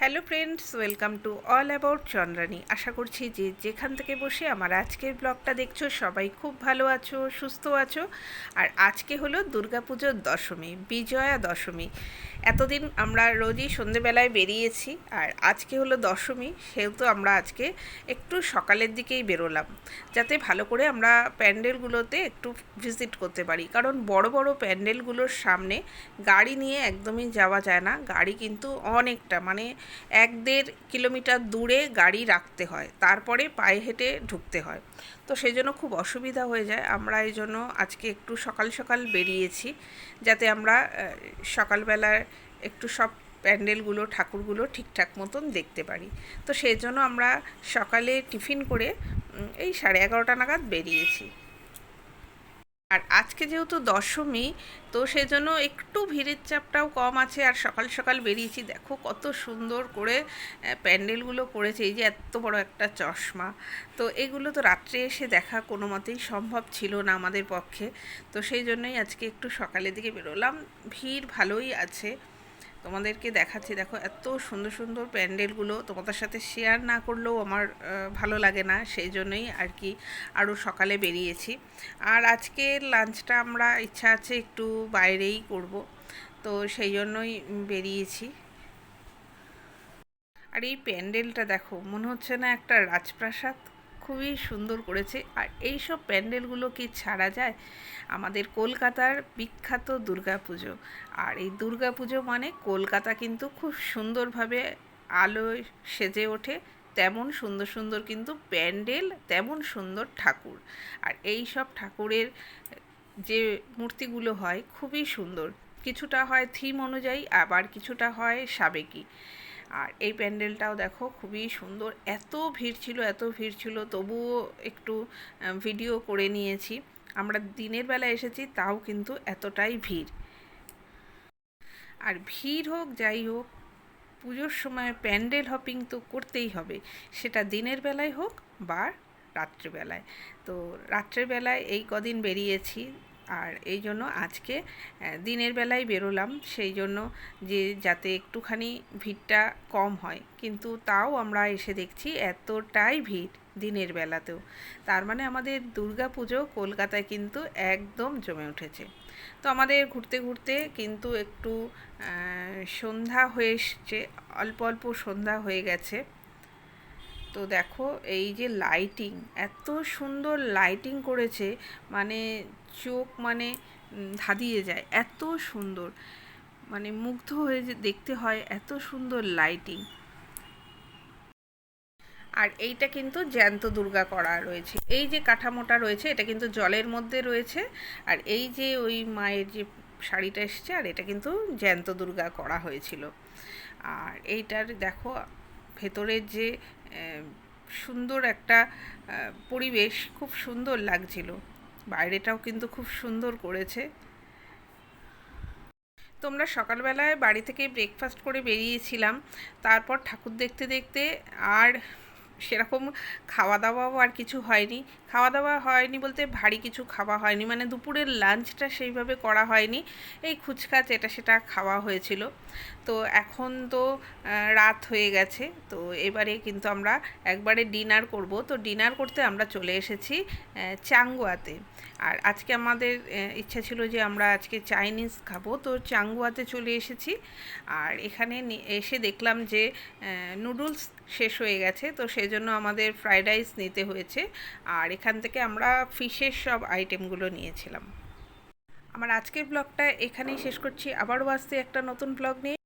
Hello friends, welcome to all about Chandrani. আশা করছি যে যেখান থেকে বসে আমার আজকের ব্লগটা দেখছ, সবাই খুব ভালো আছো, সুস্থ আছো। আর আজকে হলো দুর্গাপুজোর দশমী, বিজয়া দশমী। এতদিন আমরা রোজই সন্ধেবেলায় বেরিয়েছি আর আজকে হলো দশমী, সেহেতু আমরা আজকে একটু সকালের দিকেই বেরোলাম, যাতে ভালো করে আমরা প্যান্ডেলগুলোতে একটু ভিজিট করতে পারি। কারণ বড় বড় প্যান্ডেলগুলোর সামনে গাড়ি নিয়ে একদমই যাওয়া যায় না। গাড়ি কিন্তু অনেকটা মানে এক দেড় কিলোমিটার দূরে গাড়ি রাখতে হয়, তারপরে পায়ে হেঁটে ঢুকতে হয়। তো সেই জন্য খুব অসুবিধা হয়ে যায়। আমরা এই জন্য আজকে একটু সকাল সকাল বেরিয়েছি, যাতে আমরা সকালবেলায় একটু সব প্যান্ডেলগুলো, ঠাকুরগুলো ঠিকঠাক মতন দেখতে পারি। তো সেই জন্য আমরা সকালে টিফিন করে এই সাড়ে এগারোটা নাগাদ বেরিয়েছি। আর আজকে যেহেতু দশমী, তো সেজন্য একটু ভিড়ের চাপটাও কম আছে। আর সকাল সকাল বেরিয়েছি, দেখো কত সুন্দর করে প্যান্ডেলগুলো করেছে। এই যে এত বড় একটা চশমা। তো এগুলো তো রাত্রে এসে দেখা কোনো মতেই সম্ভব ছিল না আমাদের পক্ষে। তো সেই জন্যই আজকে একটু সকালের দিকে বেরোলাম। ভিড় ভালোই আছে। তোমাদেরকে দেখাচ্ছি, দেখো এত সুন্দর সুন্দর প্যান্ডেলগুলো। তোমাদের সাথে শেয়ার না করলেও আমার ভালো লাগে না, সেই জন্যই আর কি আরও সকালে বেরিয়েছি। আর আজকে লাঞ্চটা আমরা ইচ্ছা আছে একটু বাইরেই করব, তো সেই জন্যই বেরিয়েছি। আর এই প্যান্ডেলটা দেখো, মনে হচ্ছে না একটা রাজপ্রাসাদ। খুবই সুন্দর করেছে। আর এই সব প্যান্ডেলগুলো কি ছাড়া যায়? আমাদের কলকাতার বিখ্যাত দুর্গাপুজো। আর এই দুর্গাপুজো মানে কলকাতা কিন্তু খুব সুন্দরভাবে আলোয় সেজে ওঠে। তেমন সুন্দর সুন্দর কিন্তু প্যান্ডেল, তেমন সুন্দর ঠাকুর। আর এই সব ঠাকুরের যে মূর্তিগুলো হয় খুবই সুন্দর। কিছুটা হয় থিম অনুযায়ী, আবার কিছুটা হয় সাবেকি। আর এই প্যান্ডেলটাও দেখো খুবই সুন্দর। এত ভিড় ছিল, এত ভিড় ছিল, তবুও একটু ভিডিও করে নিয়েছি। আমরা দিনের বেলা এসেছি, তাও কিন্তু এতটাই ভিড়। আর ভিড় হোক, যাই হোক, পুজোর সময় প্যান্ডেল হপিং তো করতেই হবে। সেটা দিনের বেলায় হোক বা রাত্রিবেলায় তো রাত্রেবেলায় এই কদিন বেরিয়েছি। আর এই জন্য আজকে দিনের বেলায় বেরোলাম। সেই জন্য যে যাতে একটুখানি ভিড়টা কম হয়। কিন্তু তাও আমরা এসে দেখছি এতটাই ভিড় দিনের বেলাতেও। তার মানে আমাদের দুর্গা পুজো কলকাতায় কিন্তু একদম জমে উঠেছে। তো আমাদের ঘুরতে ঘুরতে কিন্তু একটু সন্ধ্যা হয়ে এসছে। অল্প অল্প সন্ধ্যা হয়ে গেছে। তো দেখো, এই যে লাইটিং এত সুন্দর লাইটিং করেছে মানে চোখ মানে ধাঁধিয়ে যায়, এত সুন্দর। মানে মুগ্ধ হয়ে যে দেখতে হয়, এত সুন্দর লাইটিং আর এইটা কিন্তু জ্যান্ত দুর্গা করা রয়েছে। এই যে কাঠামোটা রয়েছে, এটা কিন্তু জলের মধ্যে রয়েছে। আর এই যে ওই মায়ের যে শাড়িটা এসছে, আর এটা কিন্তু জ্যান্ত দুর্গা করা হয়েছিল। আর এইটার দেখো ভেতরের যে সুন্দর একটা পরিবেশ খুব সুন্দর লাগছিল। বাইরেটাও কিন্তু খুব সুন্দর করেছে। তোমরা সকালবেলায় বাড়ি থেকে ব্রেকফাস্ট করে বেরিয়েছিলাম। তারপর ঠাকুর দেখতে দেখতে আর সেরকম খাওয়া দাওয়াও আর কিছু হয়নি। খাওয়া দাওয়া হয়নি বলতে ভারী কিছু খাওয়া হয়নি মানে দুপুরের লাঞ্চটা সেইভাবে করা হয়নি। এই খুচখাচ এটা সেটা খাওয়া হয়েছিল। তো এখন তো রাত হয়ে গেছে। তো এবারে কিন্তু আমরা একবারে ডিনার করব। তো ডিনার করতে আমরা চলে এসেছি চাঙ্গুয়াতে। আর আজকে আমাদের ইচ্ছা ছিল যে আমরা আজকে চাইনিজ খাব। তো চাঙ্গুয়াতে চলে এসেছি। আর এখানে এসে দেখলাম যে নুডলস শেষ হয়ে গেছে। তো সেজন্য আমাদের ফ্রাইড রাইস নিতে হয়েছে। আর এখান থেকে আমরা ফিশের সব আইটেমগুলো নিয়েছিলাম। আমার আজকের ব্লগটা এখানেই শেষ করছি। আবারও আসছে একটা নতুন ব্লগ নিয়ে।